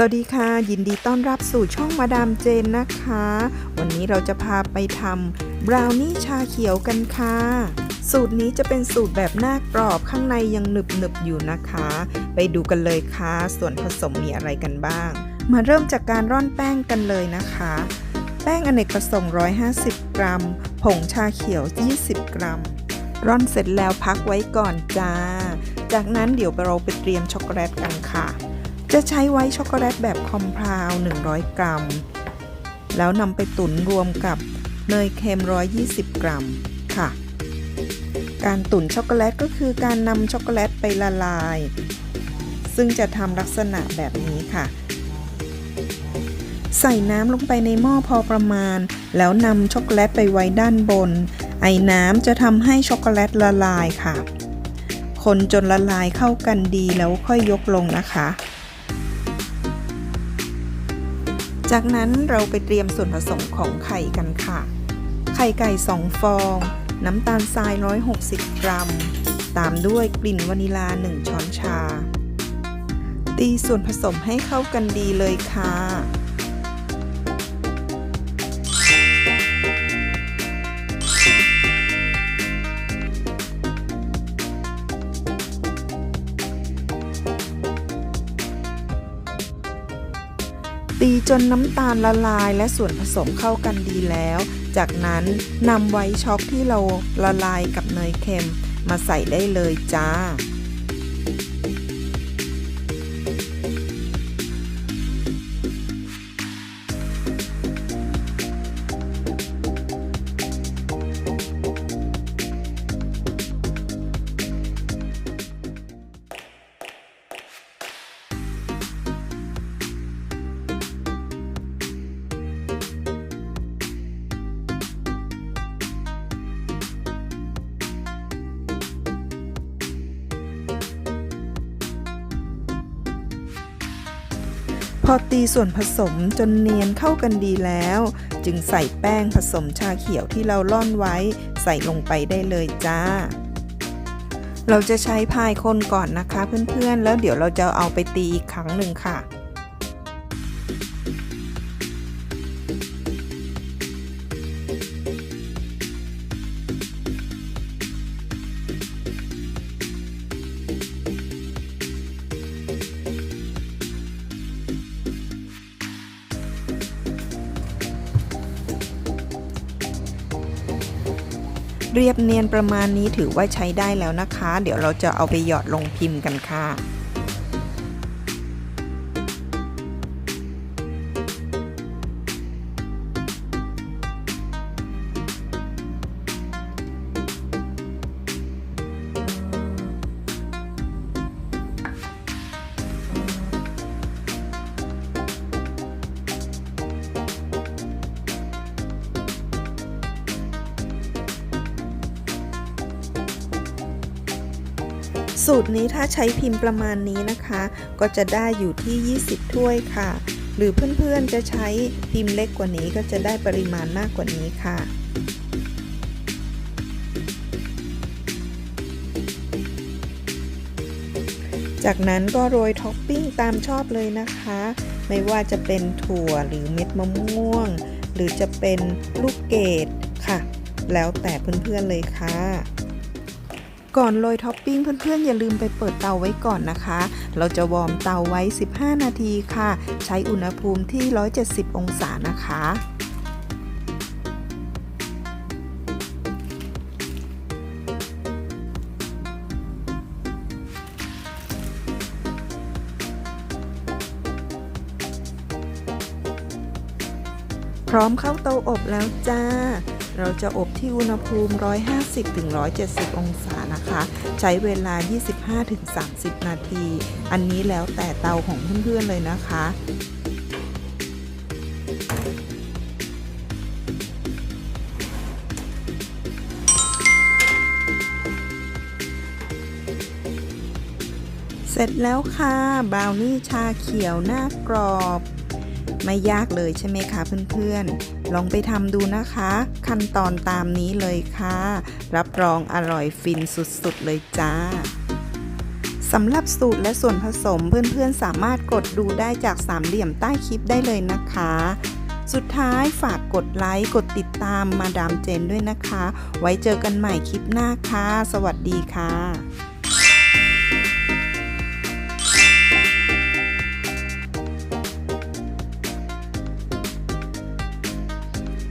สวัสดีค่ะ ยินดีต้อนรับสู่ช่องมาดามเจนนะคะ วันนี้เราจะพาไปทำบราวนี่ชาเขียวกันค่ะ สูตรนี้จะเป็นสูตรแบบหน้ากรอบข้างในยังหนึบหนึบอยู่นะคะ ไปดูกันเลยค่ะ ส่วนผสมมีอะไรกันบ้าง มาเริ่มจากการร่อนแป้งกันเลยนะคะ แป้งอเนกประสงค์ 150 กรัม ผงชาเขียว 20 กรัม ร่อนเสร็จแล้วพักไว้ก่อนจ้า จากนั้นเดี๋ยวเราไปเตรียมช็อกโกแลตกันค่ะ จะใช้ไว้ช็อกโกแลตแบบคอมพราว100 กรัม แล้วนำไปตุ๋นรวมกับเนยเค็ม 120 กรัมค่ะ การตุ๋นช็อกโกแลตก็คือการนำช็อกโกแลตไปละลาย ซึ่งจะทำลักษณะแบบนี้ค่ะ ใส่น้ำลงไปในหม้อพอประมาณ แล้วนำช็อกโกแลตไปไว้ด้านบน ไอ้น้ำจะทำให้ช็อกโกแลตละลายค่ะ คนจนละลายเข้ากันดีแล้วค่อยยกลงนะคะ จากนั้นเราไปเตรียมส่วนผสมของไข่กันค่ะ ไข่ไก่ 2 ฟอง น้ำตาลทราย 160 กรัม ตามด้วยกลิ่นวานิลา 1 ช้อนชา ตีส่วนผสมให้เข้ากันดีเลยค่ะ ตีจนน้ำตาลละลายและส่วนผสมเข้ากันดีแล้ว จากนั้นนำไวช็อกที่เราละลายกับเนยเค็มมาใส่ได้เลยจ้า พอตีส่วนผสมจนเนียนเข้ากันดีแล้ว จึงใส่แป้งผสมชาเขียวที่เราล่อนไว้ ใส่ลงไปได้เลยจ้า เราจะใช้พายคนก่อนนะคะเพื่อนๆ แล้วเดี๋ยวเราจะเอาไปตีอีกครั้งหนึ่งค่ะ เรียบเนียนประมาณนี้ถือว่าใช้ได้แล้วนะคะ เดี๋ยวเราจะเอาไปหยอดลงพิมพ์กันค่ะ สูตรนี้ถ้าใช้พิมพ์ประมาณนี้นะคะ ก็จะได้อยู่ที่ 20 ถ้วยค่ะ หรือเพื่อนๆจะใช้พิมพ์เล็กกว่านี้ก็จะได้ปริมาณมากกว่านี้ค่ะจากนั้นก็โรยท็อปปิ้งตามชอบเลยนะคะ ไม่ว่าจะเป็นถั่วหรือเม็ดมะม่วง หรือจะเป็นลูกเกดค่ะ แล้วแต่เพื่อนๆเลยค่ะ ก่อนโรยท็อปปิ้งเพื่อนๆ อย่าลืมไปเปิดเตาไว้ก่อนนะคะ เราจะวอร์มเตาไว้ 15 นาทีค่ะ ใช้อุณหภูมิที่ 170 องศานะคะพร้อมเข้าเตาอบแล้วจ้า เราจะอบที่อุณหภูมิ 150-170 องศานะคะ ใช้เวลา 25-30 นาที อันนี้แล้วแต่เตาของเพื่อนๆเลยนะคะเสร็จแล้วค่ะ บราวนี่ชาเขียวหน้ากรอบ ไม่ยากเลยใช่ไหมคะเพื่อนๆ ลองไปทำดูนะคะ ขั้นตอนตามนี้เลยค่ะ รับรองอร่อยฟินสุดๆเลยจ้าสำหรับสูตรและส่วนผสมเพื่อนๆ สามารถกดดูได้จากสามเหลี่ยมใต้คลิปได้เลยนะคะ สุดท้ายฝากกดไลค์ กดติดตามมาดามเจนด้วยนะคะ ไว้เจอกันใหม่คลิปหน้าค่ะ สวัสดีค่ะ